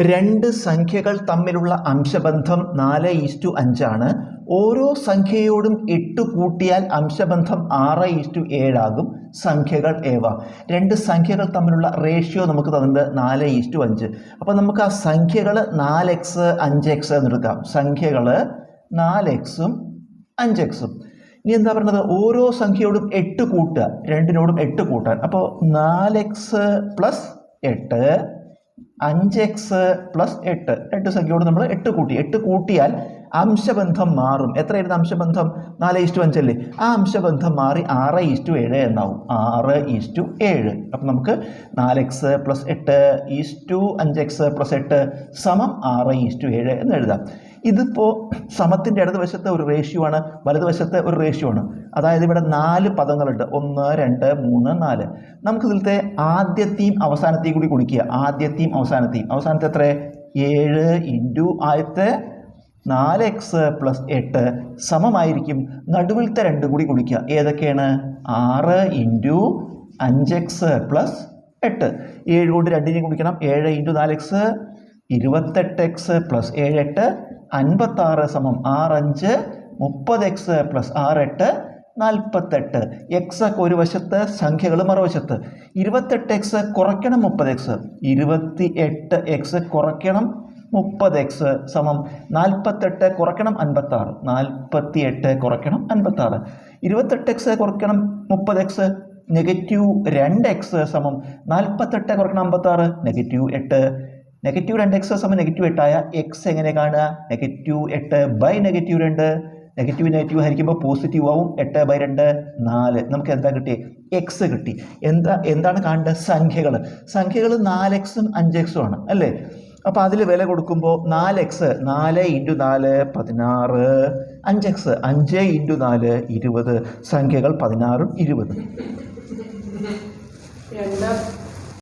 രണ്ട് സംഖ്യകൾ തമ്മിലുള്ള അംശബന്ധം നാല് ഈസ്റ്റു അഞ്ചാണ്. ഓരോ സംഖ്യയോടും എട്ട് കൂട്ടിയാൽ അംശബന്ധം ആറ് ഈസ്റ്റു ഏഴാകും. സംഖ്യകൾ ഏവ. രണ്ട് സംഖ്യകൾ തമ്മിലുള്ള റേഷ്യോ നമുക്ക് തന്നിട്ടുണ്ട് നാല് ഈസ്റ്റു അഞ്ച്. അപ്പോൾ നമുക്ക് ആ സംഖ്യകൾ നാല് എക്സ് അഞ്ച് എക്സ് എന്നെടുക്കാം സംഖ്യകൾ നാല് എക്സും അഞ്ച് എക്സും ഇനി എന്താ പറയുന്നത് ഓരോ സംഖ്യയോടും എട്ട് കൂട്ടുക. രണ്ടിനോടും എട്ട് കൂട്ടാൻ. അപ്പോൾ നാല് എക്സ് പ്ലസ് എട്ട് അഞ്ച് എക്സ് പ്ലസ് എട്ട്. എട്ട് സംഖ്യയോട് നമ്മൾ എട്ട് കൂട്ടി. എട്ട് കൂട്ടിയാൽ അംശബന്ധം മാറും. എത്രയായിരുന്നു അംശബന്ധം? നാല് ഈസ്റ്റു അഞ്ചല്ലേ ആ അംശബന്ധം മാറി ആറ് ഈസ്റ്റു ഏഴ് എന്നാവും. ആറ് ഈസ്റ്റു ഏഴ്. അപ്പം നമുക്ക് നാല് എക്സ് പ്ലസ് എട്ട് ഈസ്റ്റു അഞ്ച് എക്സ് പ്ലസ് എട്ട് സമം ആറ് ഈസ്റ്റു ഏഴ് എന്ന് എഴുതാം. ഇതിപ്പോൾ സമത്തിന്റെ ഇടതുവശത്തെ ഒരു റേഷ്യോ ആണ് വലതുവശത്തെ ഒരു റേഷ്യോ ആണ്. അതായത് ഇവിടെ നാല് പദങ്ങളുണ്ട്. ഒന്ന് രണ്ട് മൂന്ന് നാല്. നമുക്ക് ഇതിലത്തെ ആദ്യത്തെയും അവസാനത്തെയും കൂടി കുടിക്കുക. ആദ്യത്തെയും അവസാനത്തെയും. അവസാനത്തെ എത്ര ഏഴ് ഇന്റു ആദ്യത്തെ നാല് എക്സ് പ്ലസ് എട്ട് സമമായിരിക്കും. നടുവിലത്തെ രണ്ടും കൂടി കുടിക്കുക ഏതൊക്കെയാണ്? ആറ് ഇന്റു അഞ്ച് എക്സ് പ്ലസ് എട്ട്. ഏഴ് കൊണ്ട് രണ്ടിനെയും ഗുണിക്കണം. ഏഴ് ഇന്റു നാല് എക്സ് ഇരുപത്തെട്ട് എക്സ് പ്ലസ് ഏഴ് എട്ട് അൻപത്താറ് സമം ആറഞ്ച് മുപ്പത് എക്സ് പ്ലസ് ആറ് എട്ട് നാൽപ്പത്തെട്ട്. എക്സ് ഒക്കെ ഒരു വശത്ത് സംഖ്യകൾ മറുവശത്ത്. ഇരുപത്തെട്ട് എക്സ് കുറയ്ക്കണം മുപ്പത് എക്സ് ഇരുപത്തി എട്ട് എക്സ് കുറയ്ക്കണം മുപ്പത് എക്സ് സമം നാൽപ്പത്തെട്ട് കുറയ്ക്കണം അൻപത്താറ്. നാൽപ്പത്തി എട്ട് കുറയ്ക്കണം അൻപത്താറ്. ഇരുപത്തെട്ട് എക്സ് കുറയ്ക്കണം മുപ്പത് എക്സ് നെഗറ്റീവ് രണ്ട് എക്സ് സമം നാൽപ്പത്തെട്ട് കുറയ്ക്കണം അമ്പത്താറ് നെഗറ്റീവ് എട്ട്. നെഗറ്റീവ് രണ്ട് എക്സ് സമം നെഗറ്റീവ് എട്ടായ എക്സ് എങ്ങനെ കാണുക? നെഗറ്റീവ് എട്ട് ബൈ നെഗറ്റീവ് രണ്ട്. നെഗറ്റീവ് നെഗറ്റീവ് ഹരിക്കുമ്പോൾ പോസിറ്റീവ് ആവും. എട്ട് ബൈ രണ്ട് നാല്. നമുക്ക് എന്താ കിട്ടി എക്സ് കിട്ടി. എന്താ എന്താണ് കാണേണ്ടത്? സംഖ്യകൾ സംഖ്യകൾ നാല് എക്സും അഞ്ച് എക്സും ആണ് അല്ലേ? അപ്പോൾ അതിൽ വില കൊടുക്കുമ്പോൾ നാല് എക്സ് നാല് ഇന്റു നാല് പതിനാറ്. അഞ്ച് എക്സ് അഞ്ച് ഇന്റു നാല് ഇരുപത്. സംഖ്യകൾ പതിനാറും ഇരുപതും.